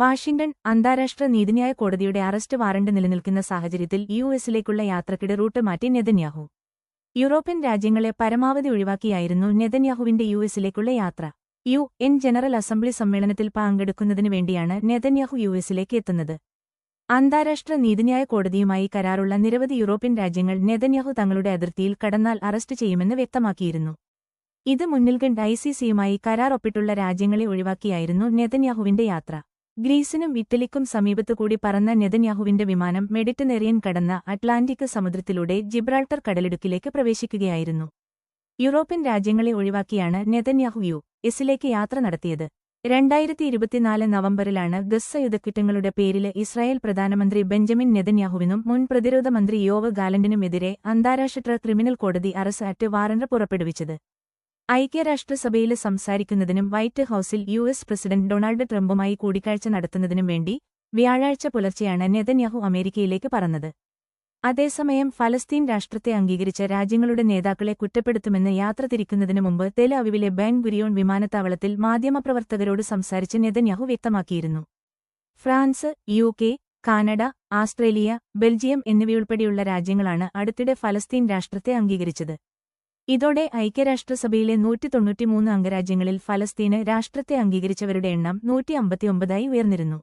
Washington അന്താരാഷ്ട്ര നീതിന്യായ കോടതിയുടെ അറസ്റ്റ് വാറണ്ട് നിലനിൽക്കുന്ന സാഹചര്യത്തിൽ യു എസിലേക്കുള്ള യാത്രക്കിടെ റൂട്ട് മാറ്റി നെതന്യാഹു. യൂറോപ്യൻ രാജ്യങ്ങളെ പരമാവധി ഒഴിവാക്കിയായിരുന്നു നെതന്യാഹുവിന്റെ യു എസിലേക്കുള്ള യാത്ര. യു എൻ ജനറൽ അസംബ്ലി സമ്മേളനത്തിൽ പങ്കെടുക്കുന്നതിനു വേണ്ടിയാണ് നെതന്യാഹു യു എസിലേക്ക് എത്തുന്നത്. അന്താരാഷ്ട്ര നീതിന്യായ കോടതിയുമായി കരാറുള്ള നിരവധി യൂറോപ്യൻ രാജ്യങ്ങൾ നെതന്യാഹു തങ്ങളുടെ അതിർത്തിയിൽ കടന്നാൽ അറസ്റ്റ് ചെയ്യുമെന്ന് വ്യക്തമാക്കിയിരുന്നു. ഇത് മുന്നിൽ കണ്ട് ഐസിസിയുമായി കരാർ ഒപ്പിട്ടുള്ള രാജ്യങ്ങളെ ഒഴിവാക്കിയായിരുന്നു നെതന്യാഹുവിന്റെ യാത്ര. ഗ്രീസിനും ഇറ്റലിക്കും സമീപത്തുകൂടി പറന്ന നെതന്യാഹുവിന്റെ വിമാനം മെഡിറ്റനേറിയൻ കടന്ന അറ്റ്ലാന്റിക് സമുദ്രത്തിലൂടെ ജിബ്രാൾട്ടർ കടലിടുക്കിലേക്ക് പ്രവേശിക്കുകയായിരുന്നു. യൂറോപ്യൻ രാജ്യങ്ങളെ ഒഴിവാക്കിയാണ് നെതന്യാഹു യു എസിലേക്ക് യാത്ര നടത്തിയത്. രണ്ടായിരത്തി ഇരുപത്തിനാല് നവംബറിലാണ് ഗസ്സ യുദ്ധക്കുറ്റങ്ങളുടെ പേരിൽ ഇസ്രായേൽ പ്രധാനമന്ത്രി ബെഞ്ചമിൻ നെതന്യാഹുവിനും മുൻ പ്രതിരോധ മന്ത്രി യോവ ഗാലന്റിനുമെതിരെ അന്താരാഷ്ട്ര ക്രിമിനൽ കോടതി അറസ്റ്റ് വാറന്റ് പുറപ്പെടുവിച്ചത്. ഐക്യരാഷ്ട്രസഭയിൽ സംസാരിക്കുന്നതിനും വൈറ്റ് ഹൌസിൽ യു എസ് പ്രസിഡന്റ് ഡൊണാൾഡ് ട്രംപുമായി കൂടിക്കാഴ്ച നടത്തുന്നതിനും വേണ്ടി വ്യാഴാഴ്ച പുലർച്ചെയാണ് നെതന്യാഹു അമേരിക്കയിലേക്ക് പറന്നത്. അതേസമയം ഫലസ്തീൻ രാഷ്ട്രത്തെ അംഗീകരിച്ച രാജ്യങ്ങളുടെ നേതാക്കളെ കുറ്റപ്പെടുത്തുമെന്ന് യാത്ര തിരിക്കുന്നതിനു മുമ്പ് തെല അവിവിലെ ബെൻ ഗുരിയോൺ വിമാനത്താവളത്തിൽ മാധ്യമപ്രവർത്തകരോട് സംസാരിച്ച് നെതന്യാഹു വ്യക്തമാക്കിയിരുന്നു. France U Canada Australia Belgium എന്നിവയുൾപ്പെടെയുള്ള രാജ്യങ്ങളാണ് അടുത്തിടെ ഫലസ്തീൻ രാഷ്ട്രത്തെ അംഗീകരിച്ചത്. ഇതോടെ ഐക്യരാഷ്ട്രസഭയിലെ നൂറ്റി തൊണ്ണൂറ്റിമൂന്ന് അംഗരാജ്യങ്ങളിൽ ഫലസ്തീന് രാഷ്ട്രത്തെ അംഗീകരിച്ചവരുടെ എണ്ണം നൂറ്റി അമ്പത്തിയൊമ്പതായി ഉയർന്നിരുന്നു.